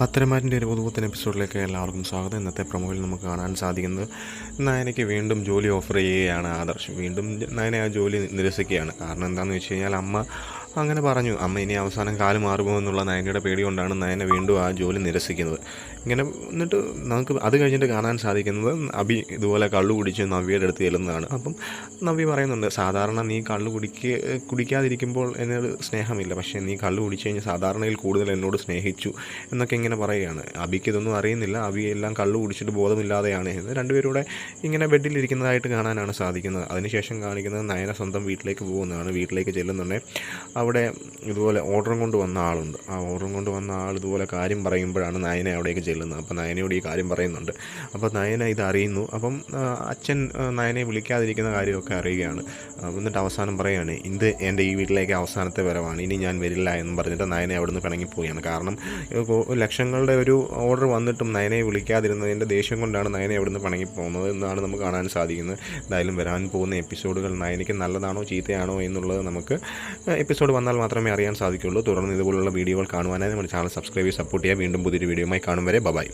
പത്തരമാറ്റിന്റെ ഒരു പുതുപുത്തൻ എപ്പിസോഡിലേക്ക് എല്ലാവർക്കും സ്വാഗതം. ഇന്നത്തെ പ്രൊമോയിൽ നമുക്ക് കാണാൻ സാധിക്കുന്നത് നയനയ്ക്ക് വീണ്ടും ജോലി ഓഫർ ചെയ്യുകയാണ് ആദർശ്. വീണ്ടും നയന ആ ജോലി നിരസിക്കുകയാണ്. കാരണം എന്താണെന്ന് വെച്ച് കഴിഞ്ഞാൽ അമ്മ അങ്ങനെ പറഞ്ഞു. അമ്മ ഇനി അവസാനം കാൽ മാറുമോ എന്നുള്ള നയനയുടെ പേടി കൊണ്ടാണ് നയന വീണ്ടും ആ ജോലി നിരസിക്കുന്നത്. ഇങ്ങനെ എന്നിട്ട് നമുക്ക് അത് കഴിഞ്ഞിട്ട് കാണാൻ സാധിക്കുന്നത് അബി ഇതുപോലെ കള്ളു കുടിച്ച് നവ്യയുടെ അടുത്ത് ചെല്ലുന്നതാണ്. അപ്പം നവ്യ പറയുന്നുണ്ട് സാധാരണ നീ കള്ളു കുടിക്ക കുടിക്കാതിരിക്കുമ്പോൾ എന്നോട് സ്നേഹമില്ല. പക്ഷേ നീ കള്ളു കുടിച്ച് കഴിഞ്ഞാൽ സാധാരണയിൽ കൂടുതൽ എന്നോട് സ്നേഹിച്ചു എന്നൊക്കെ ഇങ്ങനെ പറയുകയാണ്. അബിക്ക് ഇതൊന്നും അറിയുന്നില്ല. അബി എല്ലാം കള്ളു കുടിച്ചിട്ട് ബോധമില്ലാതെയാണ്. എന്ന് രണ്ടുപേരൂടെ ഇങ്ങനെ ബെഡിലിരിക്കുന്നതായിട്ട് കാണാനാണ് സാധിക്കുന്നത്. അതിനുശേഷം കാണിക്കുന്നത് നയന സ്വന്തം വീട്ടിലേക്ക് പോകുന്നതാണ്. വീട്ടിലേക്ക് ചെല്ലുന്നുണ്ടെങ്കിൽ അവിടെ ഇതുപോലെ ഓർഡറും കൊണ്ട് വന്ന ആളുണ്ട്. ആ ഓർഡറും കൊണ്ട് വന്ന ആൾ ഇതുപോലെ കാര്യം പറയുമ്പോഴാണ് നയന അവിടേക്ക് ചെല്ലുന്നത്. അപ്പോൾ നയനയോട് ഈ കാര്യം പറയുന്നുണ്ട്. അപ്പോൾ നയന ഇത് അറിയുന്നു. അപ്പം അച്ഛൻ നയനെ വിളിക്കാതിരിക്കുന്ന കാര്യമൊക്കെ അറിയുകയാണ്. എന്നിട്ട് അവസാനം പറയുകയാണ് ഇത് എന്റെ ഈ വീട്ടിലേക്ക് അവസാനത്തെ വരവാണ്. ഇനി ഞാൻ വരില്ല എന്ന് പറഞ്ഞിട്ട് നയനെ അവിടെ നിന്ന് പിണങ്ങിപ്പോവുകയാണ്. കാരണം ലക്ഷങ്ങളുടെ ഒരു ഓർഡർ വന്നിട്ടും നയനെ വിളിക്കാതിരുന്നതിന്റെ ദേഷ്യം കൊണ്ടാണ് നയനെ അവിടെ നിന്ന് പിണങ്ങിപ്പോകുന്നത് എന്നാണ് നമുക്ക് കാണാൻ സാധിക്കുന്നത്. എന്തായാലും വരാൻ പോകുന്ന എപ്പിസോഡുകൾ നയനയ്ക്ക് നല്ലതാണോ ചീത്തയാണോ എന്നുള്ളത് നമുക്ക് എപ്പിസോഡ് വന്നാൽ മാത്രമേ അറിയാൻ സാധിക്കുള്ളൂ. തുടർന്ന് ഇതുപോലുള്ള വീഡിയോകൾ കാണുവാനായി നമ്മുടെ ചാനൽ സബ്സ്ക്രൈബ് ചെയ്ത് സപ്പോർട്ട് ചെയ്യുക വീണ്ടും പുതിയൊരു വീഡിയോയുമായി കാണും വരെ. ബൈ